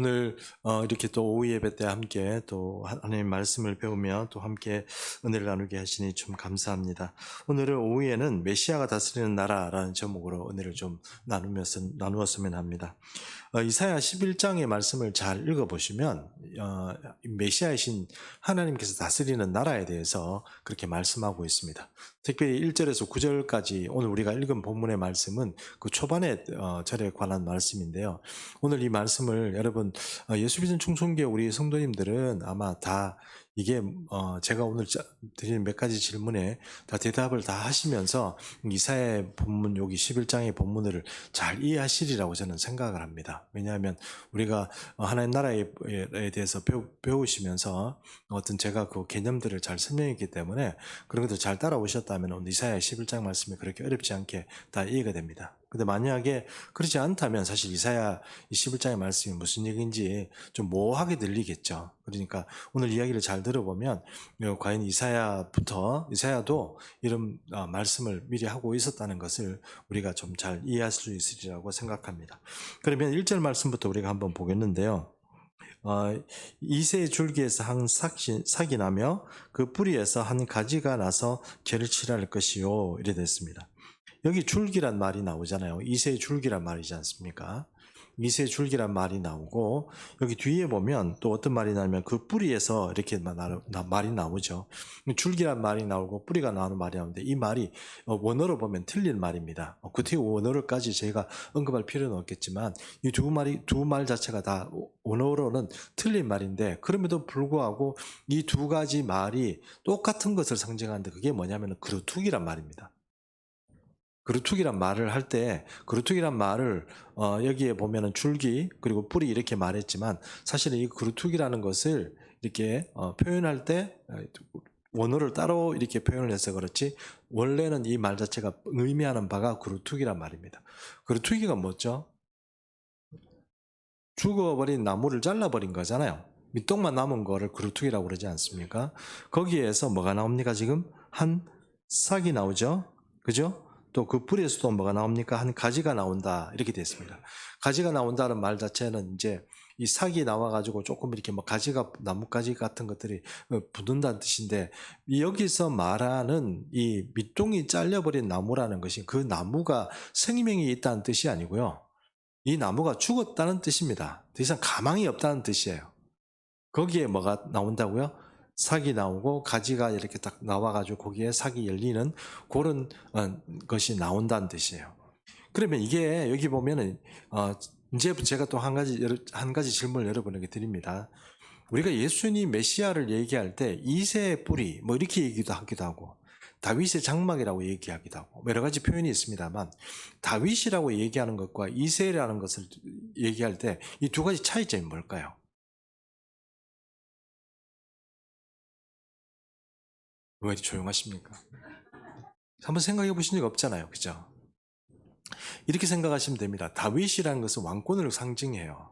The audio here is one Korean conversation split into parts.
오늘 어, 이렇게 또 오후 예배 때 함께 또 하나님 말씀을 배우며 또 함께 은혜를 나누게 하시니 참 감사합니다. 오늘은 오후에는 메시아가 다스리는 나라라는 제목으로 은혜를 좀 나누면서 나누었으면 합니다. 어, 이사야 11장의 말씀을 잘 읽어보시면 어, 메시아이신 하나님께서 다스리는 나라에 대해서 그렇게 말씀하고 있습니다. 특별히 1절에서 9절까지 오늘 우리가 읽은 본문의 말씀은 그 초반의 어, 절에 관한 말씀인데요. 오늘 이 말씀을 여러분 어, 예수 믿는 충성교 우리 성도님들은 아마 다 이게 어, 제가 오늘 자- 드리는 몇 가지 질문에 다 대답을 다 하시면서 이사의 본문 여기 11장의 본문을 잘 이해하시리라고 저는 생각을 합니다. 왜냐하면 우리가 어, 하나님 나라에 에 대해서 배우, 배우 시면서 어떤 제가 그 개념들을 잘 설명했기 때문에 그런 것들 잘 따라오셨다면 오늘 이사야 11장 말씀이 그렇게 어렵지 않게 다 이해가 됩니다. 근데 만약에 그렇지 않다면 사실 이사야 11장의 말씀이 무슨 얘기인지 좀 모호하게 들리겠죠. 그러니까 오늘 이야기를 잘 들어보면 어, 과연 이사야부터 이사야도 이런 어, 말씀을 미리 하고 있었다는 것을 우리가 좀 잘 이해할 수 있으리라고 생각합니다. 그러면 1절 말씀부터 우리가 한번 보겠는데요. 어, 이세 줄기에서 한 삭이, 삭이 나며 그 뿌리에서 한 가지가 나서 개를 칠할 것이요 이래 됐습니다. 여기 줄기란 말이 나오잖아요. 이세 줄기란 말이지 않습니까? 이세 줄기란 말이 나오고 여기 뒤에 보면 또 어떤 말이 나오면 그 뿌리에서 이렇게 말이 나오죠. 줄기란 말이 나오고 뿌리가 나오는 말이 나오는데 이 말이 어, 원어로 보면 틀린 말입니다. 어, 구태 원어로까지 저희가 언급할 필요는 없겠지만 이 두 말이 두 말 자체가 다 원어로는 틀린 말인데 그럼에도 불구하고 이 두 가지 말이 똑같은 것을 상징하는데 그게 뭐냐면 그루툭이란 말입니다. 그루툭이란 말을 할 때 그루툭이란 말을 어, 여기에 보면은 줄기 그리고 뿌리 이렇게 말했지만 사실은 이 그루툭이라는 것을 이렇게 어, 표현할 때 어, 원어를 따로 이렇게 표현을 해서 그렇지 원래는 이 말 자체가 의미하는 바가 그루툭이란 말입니다. 그루툭이가 뭐죠? 죽어버린 나무를 잘라버린 거잖아요. 밑동만 남은 거를 그루툭이라고 그러지 않습니까? 거기에서 뭐가 나옵니까 지금? 한 싹이 나오죠? 그죠? 또 그 뿌리에서도 뭐가 나옵니까? 한 가지가 나온다. 이렇게 됐습니다. 가지가 나온다는 말 자체는 이제 이 싹이 나와가지고 조금 이렇게 뭐 가지가, 나뭇가지 같은 것들이 어, 붙는다는 뜻인데 이 여기서 말하는 이 밑동이 잘려버린 나무라는 것이 그 나무가 생명이 있다는 뜻이 아니고요. 이 나무가 죽었다는 뜻입니다. 더 이상 가망이 없다는 뜻이에요. 거기에 뭐가 나온다고요? 삭이 나오고 가지가 이렇게 딱 나와가지고 거기에 삭이 열리는 그런 어, 것이 나온다는 뜻이에요. 그러면 이게 여기 보면은 어, 이제 제가 또 한 가지 한 가지 질문을 여러분에게 드립니다. 우리가 예수님 메시아를 얘기할 때 이세의 뿌리 뭐 이렇게 얘기도 하기도 하고 다윗의 장막이라고 얘기하기도 하고 여러 가지 표현이 있습니다만 다윗이라고 얘기하는 것과 이세라는 것을 얘기할 때 이 두 가지 차이점이 뭘까요? 왜 이렇게 조용하십니까? 한번 생각해 보신 적 없잖아요. 그죠? 이렇게 생각하시면 됩니다. 다윗이라는 것은 왕권을 상징해요.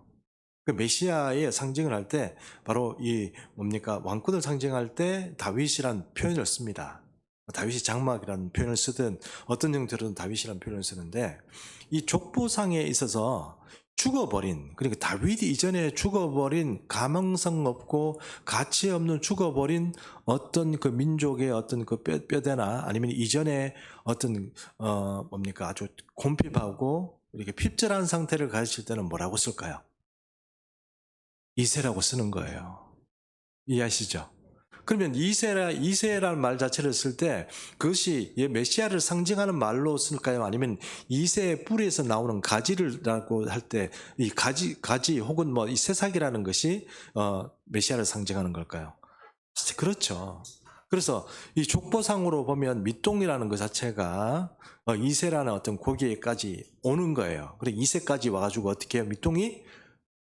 그 메시아의 상징을 할 때 바로 이 뭡니까 왕권을 상징할 때 다윗이란 표현을 씁니다. 다윗이 장막이라는 표현을 쓰든 어떤 형태로든 다윗이라는 표현을 쓰는데 이 족보상에 있어서 죽어버린 그러니까 다윗이 이전에 죽어버린 가망성 없고 가치 없는 죽어버린 어떤 그 민족의 어떤 그 뼈, 뼈대나 아니면 이전에 어떤 어 뭡니까 아주 곰핍하고 이렇게 핍절한 상태를 가르칠 때는 뭐라고 쓸까요? 이세라고 쓰는 거예요. 이해하시죠? 그러면 이세라 이세라는 말 자체를 쓸 때 그것이 예, 메시아를 상징하는 말로 쓸까요? 아니면 이세의 뿌리에서 나오는 가지를라고 할 때 이 가지 가지 혹은 뭐 이 새싹이라는 것이 어 메시아를 상징하는 걸까요? 그렇죠. 그래서 이 족보상으로 보면 밑동이라는 것 자체가 어, 이세라는 어떤 고기에까지 오는 거예요. 그리고 이세까지 와가지고 어떻게? 밑동이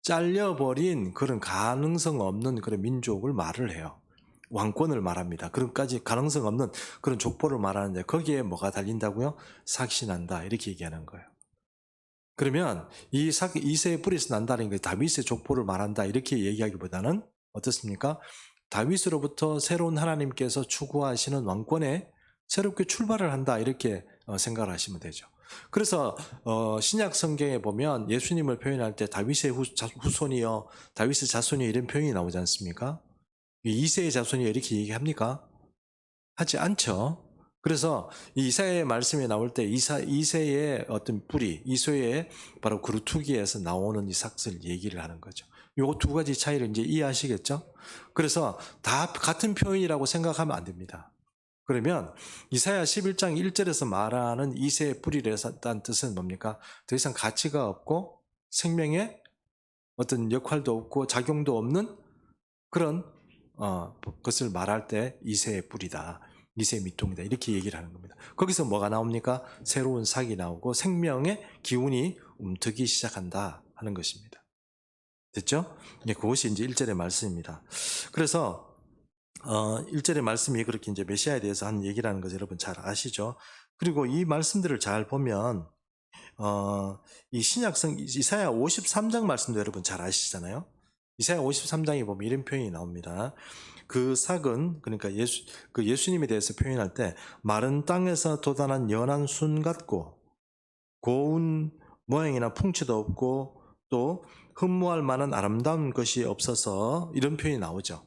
잘려버린 그런 가능성 없는 그런 민족을 말을 해요. 왕권을 말합니다. 그런까지 가능성 없는 그런 족보를 말하는데 거기에 뭐가 달린다고요? 삭신한다 이렇게 얘기하는 거예요. 그러면 이 삭, 이세의 뿌리에서 난다는 게 다윗의 족보를 말한다 이렇게 얘기하기보다는 어떻습니까? 다윗으로부터 새로운 하나님께서 추구하시는 왕권에 새롭게 출발을 한다 이렇게 어, 생각을 하시면 되죠. 그래서 어, 신약 성경에 보면 예수님을 표현할 때 다윗의 후, 자- 후손이요, 다윗의 자손이요 이런 표현이 나오지 않습니까? 이 이세의 자손이요 이렇게 얘기합니까? 하지 않죠. 그래서 이 이사의 말씀이 나올 때 이사 이세의 어떤 뿌리, 이소의 바로 그루투기에서 나오는 이삭을 얘기를 하는 거죠. 요거 두 가지 차이를 이제 이해하시겠죠? 그래서 다 같은 표현이라고 생각하면 안 됩니다. 그러면 이사야 11장 1절에서 말하는 이세의 뿌리라는 뜻은 뭡니까? 더 이상 가치가 없고 생명에 어떤 역할도 없고 작용도 없는 그런 어, 것을 말할 때 이세의 뿌리다. 이세의 밑동이다. 이렇게 얘기를 하는 겁니다. 거기서 뭐가 나옵니까? 새로운 삭이 나오고 생명의 기운이 움트기 시작한다 하는 것입니다. 됐죠? 네, 그것이 이제 1절의 말씀입니다. 그래서 어, 1절의 말씀이 그렇게 이제 메시아에 대해서 하는 얘기라는 것 여러분 잘 아시죠? 그리고 이 말씀들을 잘 보면 어, 이 신약성 이사야 53장 말씀도 여러분 잘 아시잖아요. 이사야 53장에 보면 이런 표현이 나옵니다. 그 삭은 그러니까 예수 그 예수님에 대해서 표현할 때 마른 땅에서 돋아난 연한 순 같고 고운 모양이나 풍치도 없고 또 흠모할 만한 아름다운 것이 없어서 이런 표현이 나오죠.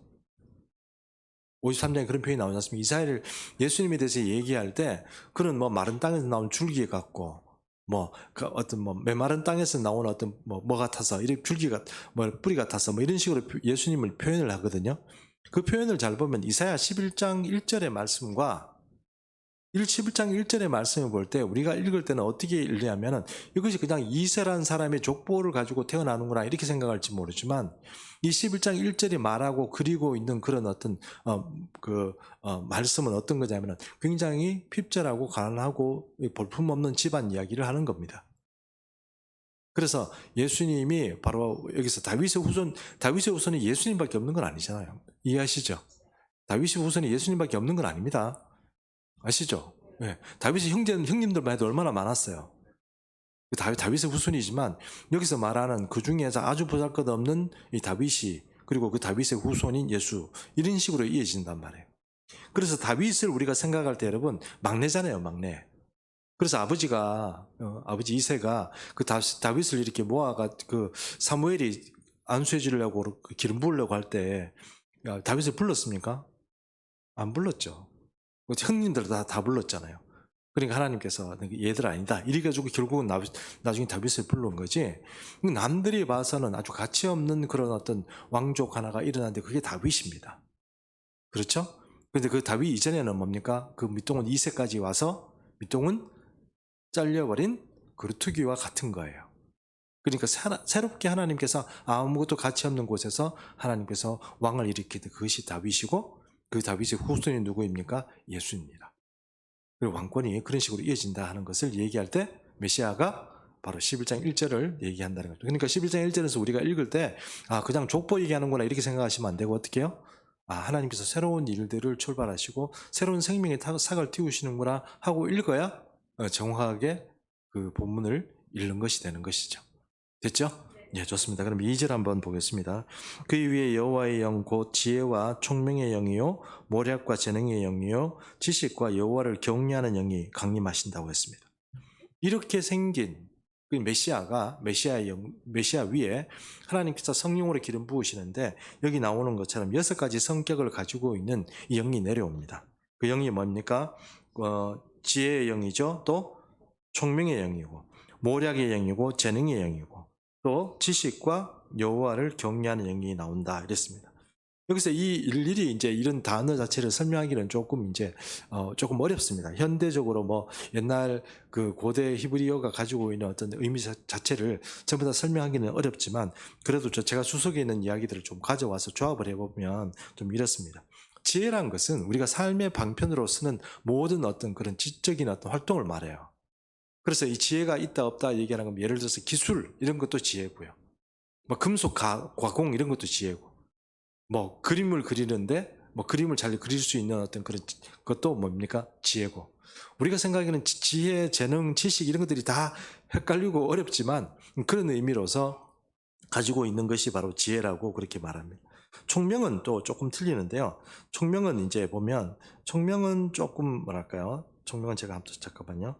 53장에 그런 표현이 나오지 않습니까? 이사야를 예수님에 대해서 얘기할 때 그런 뭐 마른 땅에서 나온 줄기 같고 뭐 그 어떤 뭐 메마른 땅에서 나온 어떤 뭐, 뭐 같아서 이렇게 줄기 같, 뭐 뿌리 같아서 뭐 이런 식으로 표- 예수님을 표현을 하거든요. 그 표현을 잘 보면 이사야 11장 1절의 말씀과 1, 11장 1절의 말씀을 볼 때 우리가 읽을 때는 어떻게 읽냐면은 이것이 그냥 이세란 사람의 족보를 가지고 태어나는구나 이렇게 생각할지 모르지만 이 11장 1절이 말하고 그리고 있는 그런 어떤 어, 그 어, 말씀은 어떤 거냐면은 굉장히 핍절하고 가난하고 볼품없는 집안 이야기를 하는 겁니다. 그래서 예수님이 바로 여기서 다윗의 후손 다윗의 후손이 예수님밖에 없는 건 아니잖아요. 이해하시죠? 다윗의 후손이 예수님밖에 없는 건 아닙니다. 아시죠? 예. 다윗의 형제, 형님들만 해도 얼마나 많았어요. 그 다윗, 다윗의 후손이지만 여기서 말하는 그 중에서 아주 보잘것 없는 이 다윗이 그리고 그 다윗의 후손인 예수 이런 식으로 이어진단 말이에요. 그래서 다윗을 우리가 생각할 때 여러분 막내잖아요, 막내. 그래서 아버지가 어, 아버지 이세가 그 다, 다윗을 이렇게 모아가 그 사무엘이 안수해 주려고 그 기름 부으려고 할 때 다윗을 불렀습니까? 안 불렀죠. 그 형님들 다, 다 불렀잖아요. 그러니까 하나님께서 얘들 아니다. 이래가지고 결국은 나, 나중에 다윗을 불러온 거지. 남들이 봐서는 아주 가치 없는 그런 어떤 왕족 하나가 일어났는데 그게 다윗입니다. 그렇죠? 근데 그 다윗 이전에는 뭡니까? 그 밑동은 2세까지 와서 밑동은 잘려버린 그루트기와 같은 거예요. 그러니까 새롭게 하나님께서 아무것도 가치 없는 곳에서 하나님께서 왕을 일으키듯 그것이 다윗이고 그 다윗의 후손이 누구입니까? 예수입니다. 그리고 왕권이 그런 식으로 이어진다 하는 것을 얘기할 때 메시아가 바로 11장 1절을 얘기한다는 거죠. 그러니까 11장 1절에서 우리가 읽을 때 아, 그냥 족보 얘기하는구나 이렇게 생각하시면 안 되고 어떻게 해요? 아, 하나님께서 새로운 일들을 출발하시고 새로운 생명의 타- 삭을 틔우시는구나 하고 읽어야 어, 정확하게 그 본문을 읽는 것이 되는 것이죠. 됐죠? 예, 좋습니다. 그럼 2절 한번 보겠습니다. 그 위에 여호와의 영 곧 지혜와 총명의 영이요 모략과 재능의 영이요 지식과 여호와를 경외하는 영이 강림하신다고 했습니다. 이렇게 생긴 그 메시아가 메시아의 영, 메시아 위에 하나님께서 성령으로 기름 부으시는데 여기 나오는 것처럼 여섯 가지 성격을 가지고 있는 이 영이 내려옵니다. 그 영이 뭡니까? 어, 지혜의 영이죠. 또 총명의 영이고 모략의 영이고 재능의 영이고 또 지식과 여호와를 경외하는 영이 나온다 이랬습니다. 여기서 이 일일이 이제 이런 단어 자체를 설명하기는 조금 이제 어 조금 어렵습니다. 현대적으로 뭐 옛날 그 고대 히브리어가 가지고 있는 어떤 의미 자- 자체를 전부 다 설명하기는 어렵지만 그래도 저 제가 수석에 있는 이야기들을 좀 가져와서 조합을 해보면 좀 이렇습니다. 지혜란 것은 우리가 삶의 방편으로 쓰는 모든 어떤 그런 지적인 어떤 활동을 말해요. 그래서 이 지혜가 있다 없다 얘기하는 건 예를 들어서 기술 이런 것도 지혜고요. 뭐 금속 가, 가공 이런 것도 지혜고 뭐 그림을 그리는데 뭐 그림을 잘 그릴 수 있는 어떤 그런 지- 것도 뭡니까 지혜고 우리가 생각하기는 지- 지혜, 재능, 지식 이런 것들이 다 헷갈리고 어렵지만 그런 의미로서 가지고 있는 것이 바로 지혜라고 그렇게 말합니다. 총명은 또 조금 틀리는데요. 총명은 이제 보면 총명은 조금 뭐랄까요? 총명은 제가 한번 잠깐만요.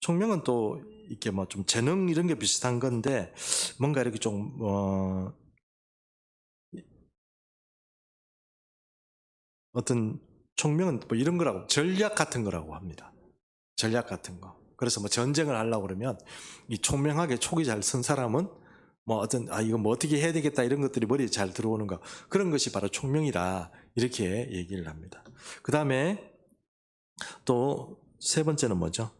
총명은 또 이렇게 뭐 좀 재능 이런 게 비슷한 건데 뭔가 이렇게 좀 어, 어떤 총명은 뭐 이런 거라고 전략 같은 거라고 합니다. 전략 같은 거. 그래서 뭐 전쟁을 하려고 그러면 이 총명하게 촉이 잘 쓴 사람은 뭐 어떤 아 이거 뭐 어떻게 해야 되겠다 이런 것들이 머리에 잘 들어오는 거 그런 것이 바로 총명이다 이렇게 얘기를 합니다. 그 다음에 또 세 번째는 뭐죠?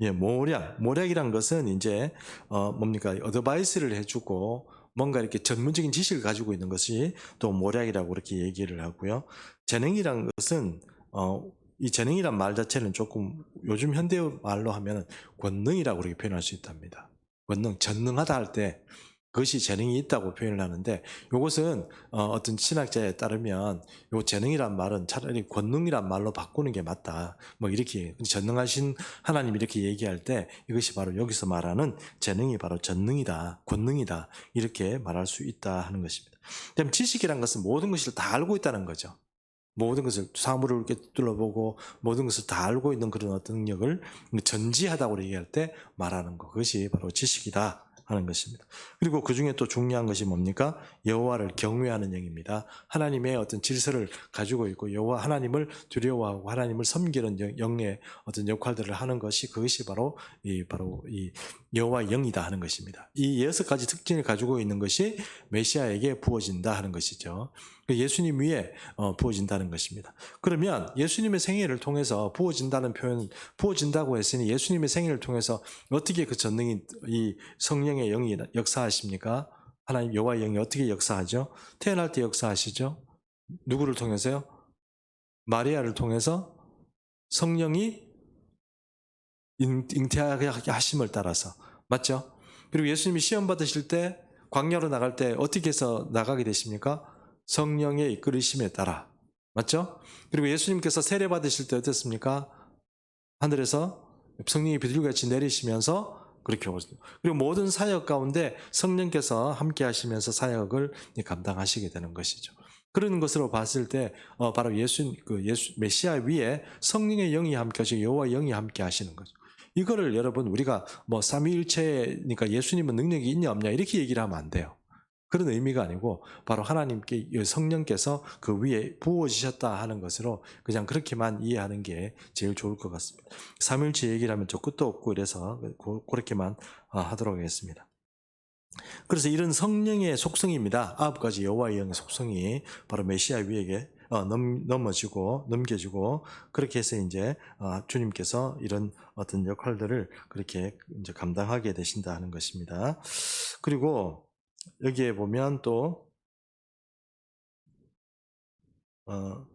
예, 모략. 모략이란 것은 이제 어 뭡니까 어드바이스를 해주고 뭔가 이렇게 전문적인 지식을 가지고 있는 것이 또 모략이라고 그렇게 얘기를 하고요. 재능이란 것은 어, 이 재능이란 말 자체는 조금 요즘 현대 말로 하면 권능이라고 그렇게 표현할 수 있답니다. 권능, 전능하다 할 때 그것이 재능이 있다고 표현을 하는데 이것은 어, 떤 신학자에 따르면 요 재능이란 말은 차라리 권능이란 말로 바꾸는 게 맞다. 뭐 이렇게 전능하신 하나님 이렇게 얘기할 때 이것이 바로 여기서 말하는 재능이 바로 전능이다, 권능이다 이렇게 말할 수 있다 하는 것입니다. 그다음 지식이란 것은 모든 것을 다 알고 있다는 거죠. 모든 것을 사물을 이렇게 둘러보고 모든 것을 다 알고 있는 그런 어떤 능력을 전지하다고 얘기할 때 말하는 것 그것이 바로 지식이다 하는 것입니다. 그리고 그 중에 또 중요한 것이 뭡니까? 여호와를 경외하는 영입니다. 하나님의 어떤 질서를 가지고 있고 여호와 하나님을 두려워하고 하나님을 섬기는 영- 영의 어떤 역할들을 하는 것이 그것이 바로 이 바로 이 여호와 영이다 하는 것입니다. 이 여섯 가지 특징을 가지고 있는 것이 메시아에게 부어진다 하는 것이죠. 그 예수님 위에 어, 부어진다는 것입니다. 그러면 예수님의 생애를 통해서 부어진다는 표현, 부어진다고 했으니 예수님의 생애를 통해서 어떻게 그 전능이 이 성령의 영이 역사하십니까? 하나님 여호와의 영이 어떻게 역사하죠? 태어날 때 역사하시죠? 누구를 통해서요? 마리아를 통해서 성령이 잉- 잉태하게 하심을 따라서 맞죠? 그리고 예수님이 시험 받으실 때 광야로 나갈 때 어떻게 해서 나가게 되십니까? 성령의 이끌으심에 따라 맞죠? 그리고 예수님께서 세례 받으실 때 어땠습니까? 하늘에서 성령이 비둘기같이 내리시면서 그렇게 오셨어요. 그리고 모든 사역 가운데 성령께서 함께 하시면서 사역을 감당하시게 되는 것이죠. 그런 것으로 봤을 때 어, 바로 예수 그 예수 메시아 위에 성령의 영이 함께 하시고 여호와 영이 함께 하시는 거죠. 이거를 여러분 우리가 뭐 삼위일체니까 예수님은 능력이 있냐 없냐 이렇게 얘기를 하면 안 돼요. 그런 의미가 아니고 바로 하나님께 이 성령께서 그 위에 부어지셨다 하는 것으로 그냥 그렇게만 이해하는 게 제일 좋을 것 같습니다. 삼일체 얘기를 하면 저 끝도 없고 이래서 고- 그렇게만 어, 하도록 하겠습니다. 그래서 이런 성령의 속성입니다. 아홉 가지 여호와의 영의 속성이 바로 메시아 위에게 어, 넘, 넘어지고 넘겨지고 그렇게 해서 이제 어, 주님께서 이런 어떤 역할들을 그렇게 이제 감당하게 되신다 하는 것입니다. 그리고 여기에 보면 또 어,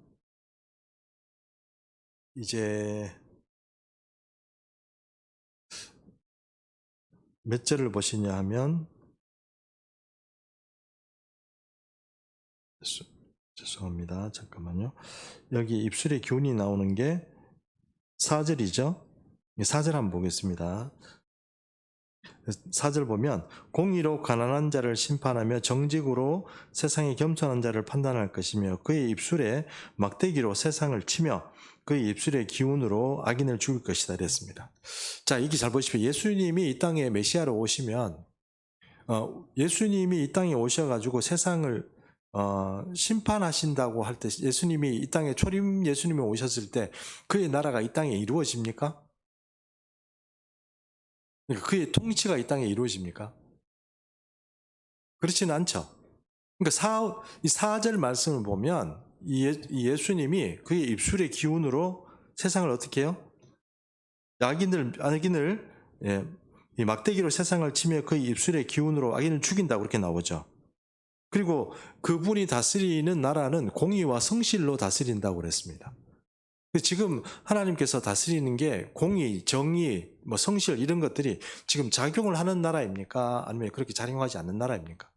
이제 몇 절을 보시냐 하면 죄송- 죄송합니다. 잠깐만요. 여기 입술에 기운이 나오는 게 4절이죠. 4절 한번 보겠습니다. 4절 보면 공의로 가난한 자를 심판하며 정직으로 세상의 겸손한 자를 판단할 것이며 그의 입술에 막대기로 세상을 치며 그의 입술의 기운으로 악인을 죽일 것이다 그랬습니다. 자, 이게 잘 보십시오. 예수님이 이 땅에 메시아로 오시면 어, 예수님이 이 땅에 오셔가지고 세상을 어, 심판하신다고 할 때 예수님이 이 땅에 초림 예수님이 오셨을 때 그의 나라가 이 땅에 이루어집니까? 그러니까 그의 통치가 이 땅에 이루어집니까? 그렇지는 않죠. 그러니까 사, 이 4절 말씀을 보면 이 예, 이 예수님이 그의 입술의 기운으로 세상을 어떻게 해요? 악인을, 악인을, 예, 이 막대기로 세상을 치며 그의 입술의 기운으로 악인을 죽인다고 그렇게 나오죠. 그리고 그분이 다스리는 나라는 공의와 성실로 다스린다고 그랬습니다. 지금 하나님께서 다스리는 게 공의, 정의, 뭐 성실 이런 것들이 지금 작용을 하는 나라입니까? 아니면 그렇게 작용하지 않는 나라입니까?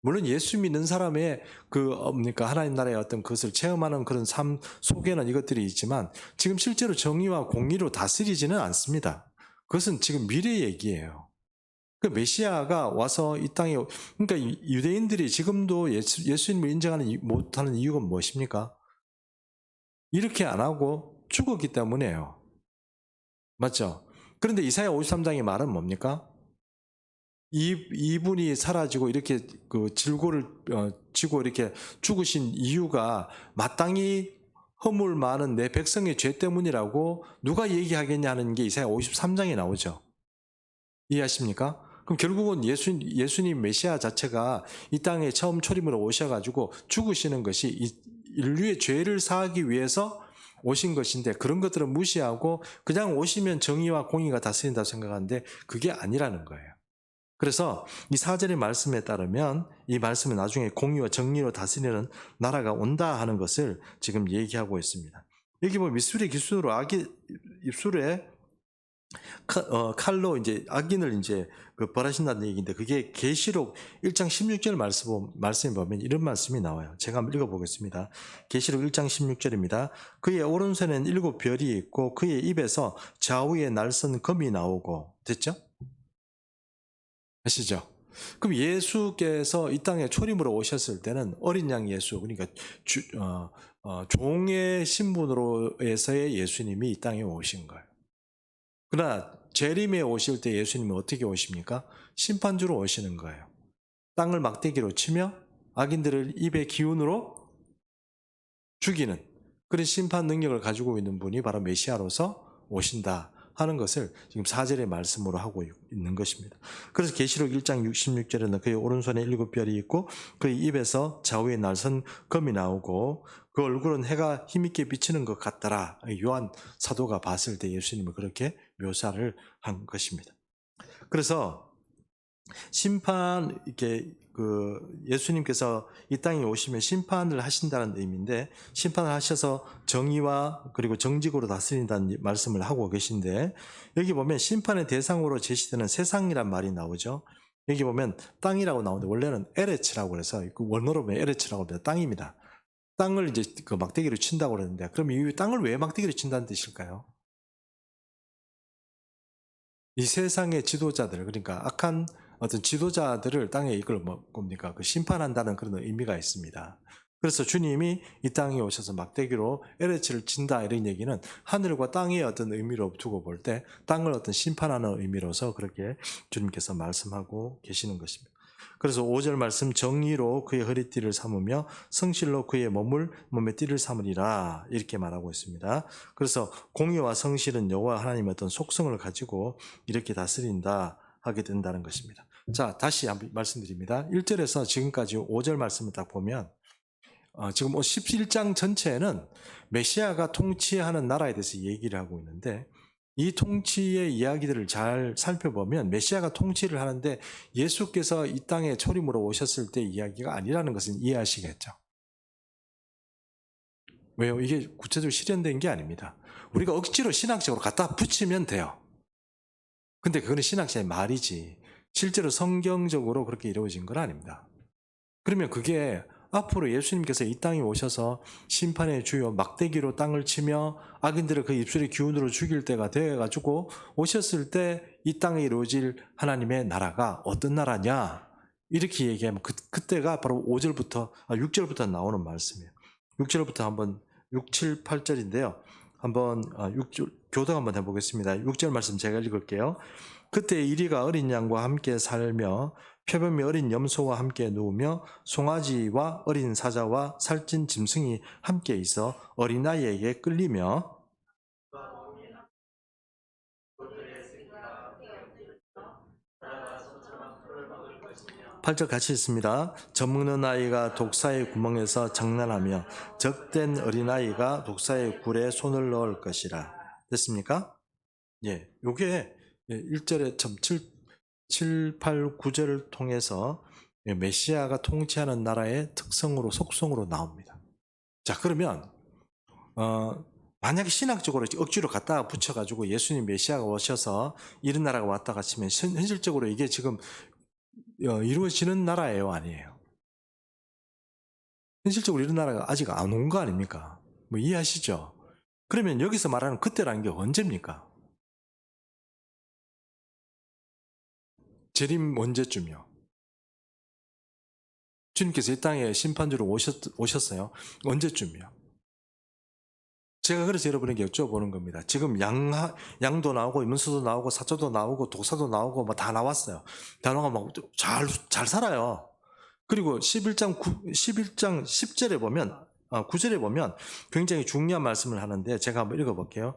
물론 예수 믿는 사람의 그 뭡니까 하나님 나라의 어떤 그것을 체험하는 그런 삶 속에는 이것들이 있지만 지금 실제로 정의와 공의로 다스리지는 않습니다. 그것은 지금 미래 얘기예요. 그 메시아가 와서 이 땅에 그러니까 이- 유대인들이 지금도 예수, 예수님을 인정하는 이- 못하는 이유가 무엇입니까? 이렇게 안 하고 죽었기 때문에요. 맞죠? 그 그런데 이사야 53장의 말은 뭡니까? 이, 이분이 사라지고 이렇게 그 질고를 어, 지고 이렇게 죽으신 이유가 마땅히 허물 많은 내 백성의 죄 때문이라고 누가 얘기하겠냐는 게 이사야 53장에 나오죠. 이해하십니까? 그럼 결국은 예수, 예수님 메시아 자체가 이 땅에 처음 초림으로 오셔가지고 죽으시는 것이 이 인류의 죄를 사하기 위해서 오신 것인데 그런 것들은 무시하고 그냥 오시면 정의와 공의가 다스린다고 생각하는데 그게 아니라는 거예요. 그래서 이 사절의 말씀에 따르면 이 말씀은 나중에 공의와 정의로 다스리는 나라가 온다 하는 것을 지금 얘기하고 있습니다. 여기 보면 미술의 기술로 아기 입술에 칼, 어, 칼로 이제 악인을 이제 그 벌하신다는 얘기인데 그게 계시록 1장 16절 말씀 말씀에 보면 이런 말씀이 나와요. 제가 한번 읽어보겠습니다. 계시록 1장 16절입니다. 그의 오른손에는 일곱 별이 있고 그의 입에서 좌우에 날선 검이 나오고 됐죠? 아시죠? 그럼 예수께서 이 땅에 초림으로 오셨을 때는 어린 양 예수 그러니까 주, 어, 어, 종의 신분으로에서의 예수님이 이 땅에 오신 거예요. 그러나 재림에 오실 때 예수님이 어떻게 오십니까? 심판주로 오시는 거예요. 땅을 막대기로 치며 악인들을 입의 기운으로 죽이는 그런 심판 능력을 가지고 있는 분이 바로 메시아로서 오신다 하는 것을 지금 4절의 말씀으로 하고 있는 것입니다. 그래서 계시록 1장 66절에는 그의 오른손에 일곱 별이 있고 그의 입에서 좌우에 날선 검이 나오고 그 얼굴은 해가 힘있게 비치는 것 같더라. 요한 사도가 봤을 때 예수님을 그렇게 묘사를 한 것입니다. 그래서 심판 이렇게 그 예수님께서 이 땅에 오시면 심판을 하신다는 의미인데 심판을 하셔서 정의와 그리고 정직으로 다스린다는 말씀을 하고 계신데 여기 보면 심판의 대상으로 제시되는 세상이란 말이 나오죠. 여기 보면 땅이라고 나오는데 원래는 에레츠라고 그래서 그 원어로 보면 에레츠라고 합니다. 땅입니다. 땅을 이제 그 막대기로 친다고 그러는데 그럼 이 땅을 왜 막대기로 친다는 뜻일까요? 이 세상의 지도자들 그러니까 악한 어떤 지도자들을 땅에 뭐 뭡니까 그 심판한다는 그런 의미가 있습니다. 그래서 주님이 이 땅에 오셔서 막대기로 에레치를 친다 이런 얘기는 하늘과 땅의 어떤 의미로 두고 볼 때 땅을 어떤 심판하는 의미로서 그렇게 주님께서 말씀하고 계시는 것입니다. 그래서 5절 말씀 정의로 그의 허리띠를 삼으며 성실로 그의 몸을 몸에 띠를 삼으리라 이렇게 말하고 있습니다. 그래서 공의와 성실은 여호와 하나님의 어떤 속성을 가지고 이렇게 다스린다 하게 된다는 것입니다. 자, 다시 말씀드립니다. 1절에서 지금까지 5절 말씀을 딱 보면 어, 지금 11장 전체에는 메시아가 통치하는 나라에 대해서 얘기를 하고 있는데 이 통치의 이야기들을 잘 살펴보면 메시아가 통치를 하는데 예수께서 이 땅에 초림으로 오셨을 때 이야기가 아니라는 것은 이해하시겠죠. 왜요? 이게 구체적으로 실현된 게 아닙니다. 우리가 억지로 신학적으로 갖다 붙이면 돼요. 근데 그거는 신학자의 말이지. 실제로 성경적으로 그렇게 이루어진 건 아닙니다. 그러면 그게 앞으로 예수님께서 이 땅에 오셔서 심판의 주요 막대기로 땅을 치며 악인들을 그 입술의 기운으로 죽일 때가 되어가지고 오셨을 때 이 땅에 이루어질 하나님의 나라가 어떤 나라냐 이렇게 얘기하면 그, 그때가 바로 5절부터 아, 6절부터 나오는 말씀이에요. 6절부터 한번 6, 7, 8절인데요. 한번 6절 교독 한번 해보겠습니다. 6절 말씀 제가 읽을게요. 그때 이리가 어린 양과 함께 살며 표범이 어린 염소와 함께 누우며 송아지와 어린 사자와 살찐 짐승이 함께 있어 어린아이에게 끌리며 8절 같이 있습니다. 젖먹는 아이가 독사의 구멍에서 장난하며 적된 어린아이가 독사의 굴에 손을 넣을 것이라. 됐습니까? 예, 요게 1절에 참 7, 7, 8, 9절을 통해서 메시아가 통치하는 나라의 특성으로 속성으로 나옵니다. 자 그러면 어, 만약에 신학적으로 억지로 갖다 붙여가지고 예수님 메시아가 오셔서 이런 나라가 왔다가 치면 현실적으로 이게 지금 어, 이루어지는 나라예요 아니에요? 현실적으로 이런 나라가 아직 안 온 거 아닙니까? 뭐 이해하시죠? 그러면 여기서 말하는 그때라는 게 언제입니까? 재림 언제쯤이요? 주님께서 이 땅에 심판주로 오셨, 오셨 어요. 언제쯤이요? 제가 그래서 여러분에게 여쭤보는 겁니다. 지금 양, 양도 나오고, 임문수도 나오고, 사조도 나오고, 독사도 나오고, 뭐다 나왔어요. 다 나오고, 잘, 잘 살아요. 그리고 11장 9, 11장 10절에 보면, 아, 9절에 보면 굉장히 중요한 말씀을 하는데 제가 한번 읽어볼게요.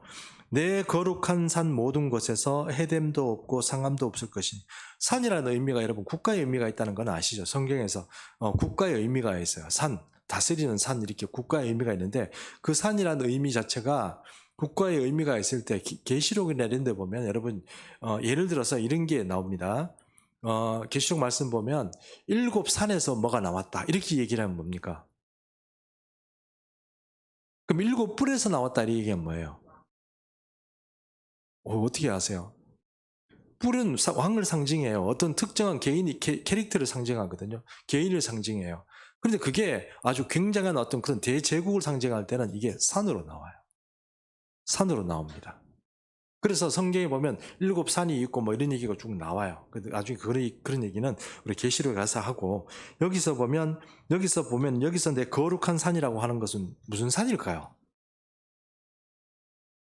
내 거룩한 산 모든 곳에서 해됨도 없고 상함도 없을 것이니 산이라는 의미가 여러분 국가의 의미가 있다는 건 아시죠? 성경에서 어, 국가의 의미가 있어요. 산 다스리는 산 이렇게 국가의 의미가 있는데 그 산이라는 의미 자체가 국가의 의미가 있을 때 기- 계시록이나 이런 데 보면 여러분 어, 예를 들어서 이런 게 나옵니다. 어, 계시록 말씀 보면 일곱 산에서 뭐가 나왔다 이렇게 얘기를 하면 뭡니까? 그럼 일곱 뿔에서 나왔다 이 얘기는 뭐예요? 어, 어떻게 아세요? 뿔은 사- 왕을 상징해요. 어떤 특정한 개인이 캐, 캐릭터를 상징하거든요. 개인을 상징해요. 그런데 그게 아주 굉장한 어떤 그런 대제국을 상징할 때는 이게 산으로 나와요. 산으로 나옵니다. 그래서 성경에 보면 일곱 산이 있고 뭐 이런 얘기가 쭉 나와요. 나중에 그런, 그런 얘기는 우리 계시록에 가서 하고 여기서 보면 여기서 보면 여기서 내 거룩한 산이라고 하는 것은 무슨 산일까요?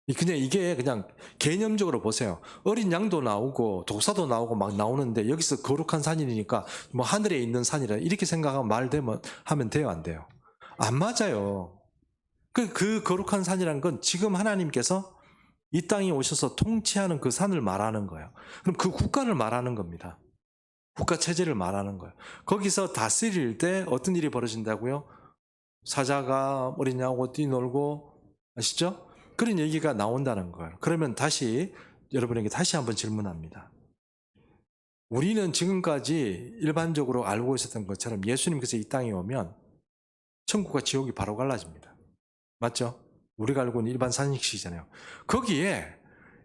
이- 그냥 이게 그냥 개념적으로 보세요. 어린 양도 나오고 독사도 나오고 막 나오는데 여기서 거룩한 산이니까 뭐 하늘에 있는 산이라 이렇게 생각하면 말되면 하면 돼요 안 돼요? 안 맞아요. 그, 그 거룩한 산이란 건 지금 하나님께서 이 땅에 오셔서 통치하는 그 산을 말하는 거예요. 그럼 그 국가를 말하는 겁니다. 국가 체제를 말하는 거예요. 거기서 다스릴 때 어떤 일이 벌어진다고요? 사자가 양하고 뛰놀고 아시죠? 그런 얘기가 나온다는 거예요. 그러면 다시 여러분에게 다시 한번 질문합니다. 우리는 지금까지 일반적으로 알고 있었던 것처럼 예수님께서 이 땅에 오면 천국과 지옥이 바로 갈라집니다. 맞죠? 우리가 알고 있는 일반 산식이잖아요. 거기에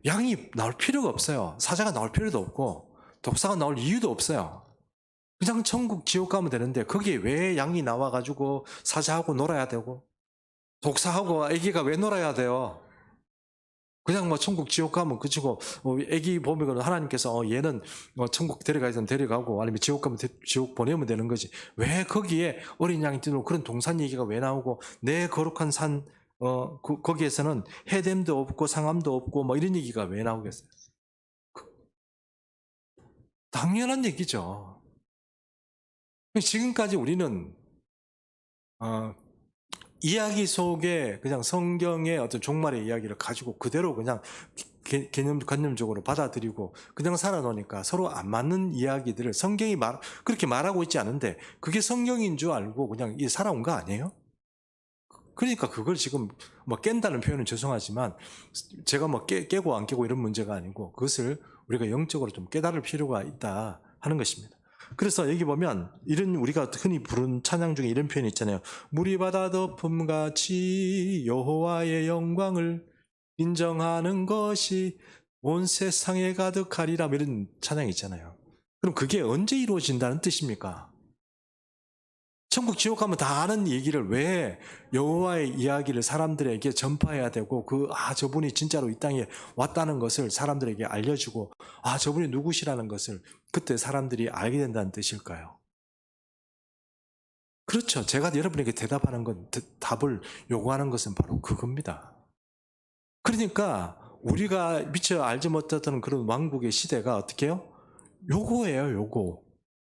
양이 나올 필요가 없어요. 사자가 나올 필요도 없고 독사가 나올 이유도 없어요. 그냥 천국 지옥 가면 되는데 거기에 왜 양이 나와가지고 사자하고 놀아야 되고 독사하고 애기가 왜 놀아야 돼요? 그냥 뭐 천국 지옥 가면 그치고 어, 애기 보면 하나님께서 어, 얘는 뭐 천국 데려가야면 데려가고 아니면 지옥 가면 데- 지옥 보내면 되는 거지 왜 거기에 어린 양이 뛰노 그런 동산 얘기가 왜 나오고 내 거룩한 산 어, 그- 거기에서는 해됨도 없고 상함도 없고 뭐 이런 얘기가 왜 나오겠어요? 그- 당연한 얘기죠. 지금까지 우리는 어, 이야기 속에 그냥 성경의 어떤 종말의 이야기를 가지고 그대로 그냥 개, 개념 관념적으로 받아들이고 그냥 살아놓으니까 서로 안 맞는 이야기들을 성경이 말 그렇게 말하고 있지 않은데 그게 성경인 줄 알고 그냥 이 살아온 거 아니에요? 그러니까 그걸 지금 뭐 깬다는 표현은 죄송하지만 제가 뭐 깨, 깨고 안 깨고 이런 문제가 아니고 그것을 우리가 영적으로 좀 깨달을 필요가 있다 하는 것입니다. 그래서 여기 보면 이런 우리가 흔히 부른 찬양 중에 이런 표현이 있잖아요. 물이 바다 덮음 같이 여호와의 영광을 인정하는 것이 온 세상에 가득하리라 뭐 이런 찬양이 있잖아요. 그럼 그게 언제 이루어진다는 뜻입니까? 천국 지옥 가면 다 아는 얘기를 왜 여호와의 이야기를 사람들에게 전파해야 되고 그 아 저분이 진짜로 이 땅에 왔다는 것을 사람들에게 알려주고 아 저분이 누구시라는 것을 그때 사람들이 알게 된다는 뜻일까요? 그렇죠. 제가 여러분에게 대답하는 건 대- 답을 요구하는 것은 바로 그겁니다. 그러니까 우리가 미처 알지 못했던 그런 왕국의 시대가 어떻게 해요? 요거예요, 요거.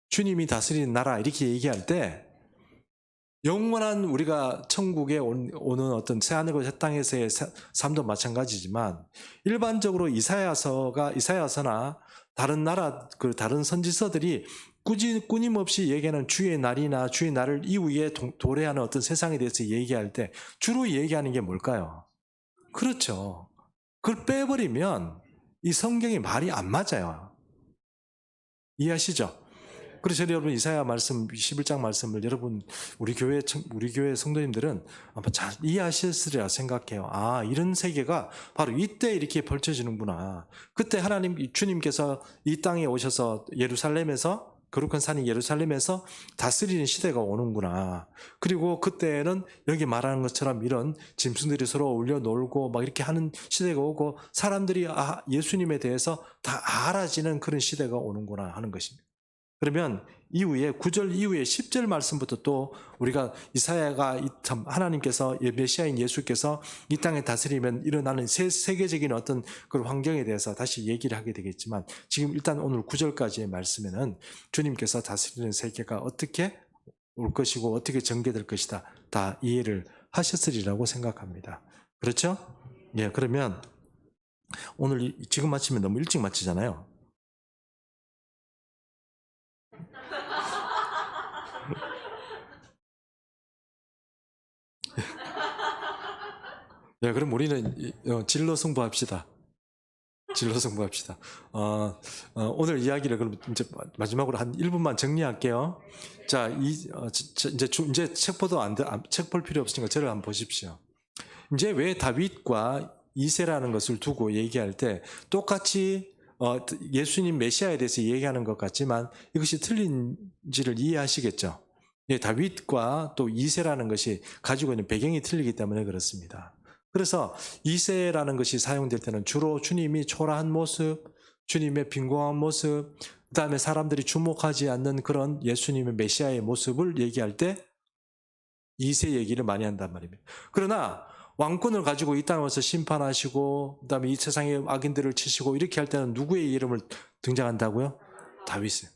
주님이 다스리는 나라 이렇게 얘기할 때 영원한 우리가 천국에 온- 오는 어떤 새하늘과 새 땅에서의 사- 삶도 마찬가지지만 일반적으로 이사야서가 이사야서나 다른 나라 그 다른 선지서들이 꾸지, 끊임없이 얘기하는 주의 날이나 주의 날을 이후에 도- 도래하는 어떤 세상에 대해서 얘기할 때 주로 얘기하는 게 뭘까요? 그렇죠. 그걸 빼버리면 이 성경이 말이 안 맞아요. 이해하시죠? 그래서 여러분 이사야 말씀 11장 말씀을 여러분 우리 교회 청- 우리 교회 성도님들은 아마 잘 이해하셨으리라 생각해요. 아 이런 세계가 바로 이때 이렇게 벌쳐지는구나. 그때 하나님 주님께서 이 땅에 오셔서 예루살렘에서 거룩한 산인 예루살렘에서 다스리는 시대가 오는구나. 그리고 그때는 여기 말하는 것처럼 이런 짐승들이 서로 어울려 놀고 막 이렇게 하는 시대가 오고 사람들이 아, 예수님에 대해서 다 알아지는 그런 시대가 오는구나 하는 것입니다. 그러면 이후에 9절 이후에 10절 말씀부터 또 우리가 이사야가 이참 하나님께서 예, 메시아인 예수께서 이 땅에 다스리면 일어나는 세, 세계적인 어떤 그런 환경에 대해서 다시 얘기를 하게 되겠지만 지금 일단 오늘 9절까지의 말씀에는 주님께서 다스리는 세계가 어떻게 올 것이고 어떻게 전개될 것이다 다 이해를 하셨으리라고 생각합니다. 그렇죠? 예, 그러면 오늘 이- 지금 마치면 너무 일찍 마치잖아요. 네, 그럼 우리는 이- 어, 진로 승부합시다. 진로 승부합시다. 어, 어, 오늘 이야기를 그럼 이제 마- 마지막으로 한 1분만 정리할게요. 자, 이, 어, 지- 지- 이제, 주- 이제 책 보도 안, 돼- 안- 책볼 필요 없으니까 저를 한번 보십시오. 이제 왜 다윗과 이세라는 것을 두고 얘기할 때 똑같이 어, 예수님 메시아에 대해서 얘기하는 것 같지만 이것이 틀린지를 이해하시겠죠. 예, 다윗과 또 이세라는 것이 가지고 있는 배경이 틀리기 때문에 그렇습니다. 그래서 이세라는 것이 사용될 때는 주로 주님이 초라한 모습, 주님의 빈공한 모습, 그 다음에 사람들이 주목하지 않는 그런 예수님의 메시아의 모습을 얘기할 때 이세 얘기를 많이 한단 말입니다. 그러나 왕권을 가지고 이 땅에 와서 심판하시고 그다음에 이 세상의 악인들을 치시고 이렇게 할 때는 누구의 이름을 등장한다고요? 다윗의.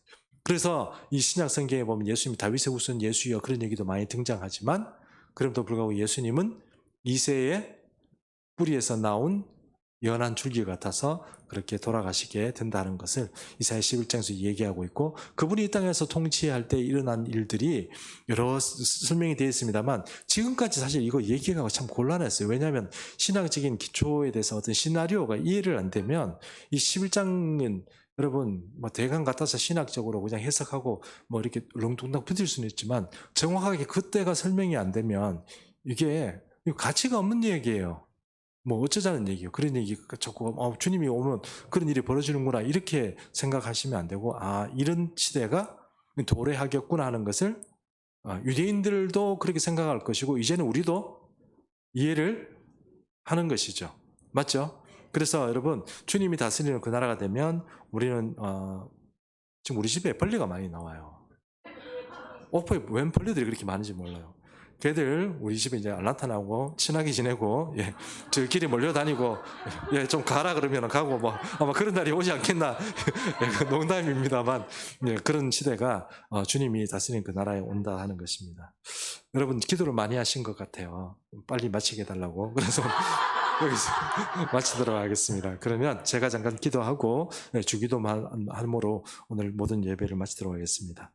그래서 이 신약 성경에 보면 예수님이 다윗의 후손 예수여 그런 얘기도 많이 등장하지만 그럼에도 불구하고 예수님은 이세의 뿌리에서 나온 연한 줄기 같아서 그렇게 돌아가시게 된다는 것을 이사야 11장에서 얘기하고 있고 그분이 이 땅에서 통치할 때 일어난 일들이 여러 스- 설명이 되어 있습니다만 지금까지 사실 이거 얘기가 참 곤란했어요. 왜냐하면 신앙적인 기초에 대해서 어떤 시나리오가 이해를 안 되면 이 11장은 여러분 뭐 대강 같아서 신학적으로 그냥 해석하고 뭐 이렇게 렁뚱땅 붙일 수는 있지만 정확하게 그때가 설명이 안 되면 이게 가치가 없는 얘기예요. 뭐 어쩌자는 얘기예요. 그런 얘기 자꾸 어, 주님이 오면 그런 일이 벌어지는구나 이렇게 생각하시면 안 되고 아 이런 시대가 도래하겠구나 하는 것을 아, 유대인들도 그렇게 생각할 것이고 이제는 우리도 이해를 하는 것이죠. 맞죠? 그래서 여러분 주님이 다스리는 그 나라가 되면 우리는 어, 지금 우리 집에 벌레가 많이 나와요. 오프에 웬 벌레들이 그렇게 많은지 몰라요. 걔들 우리 집에 이제 안 나타나고 친하게 지내고 예, 저끼리 몰려다니고 예, 좀 가라 그러면 가고 뭐 아마 그런 날이 오지 않겠나 예, 그 농담입니다만 예, 그런 시대가 어, 주님이 다스리는 그 나라에 온다 하는 것입니다. 여러분 기도를 많이 하신 것 같아요. 빨리 마치게 해달라고 그래서 여기서 마치도록 하겠습니다. 그러면 제가 잠깐 기도하고 예, 주기도만 함으로 오늘 모든 예배를 마치도록 하겠습니다.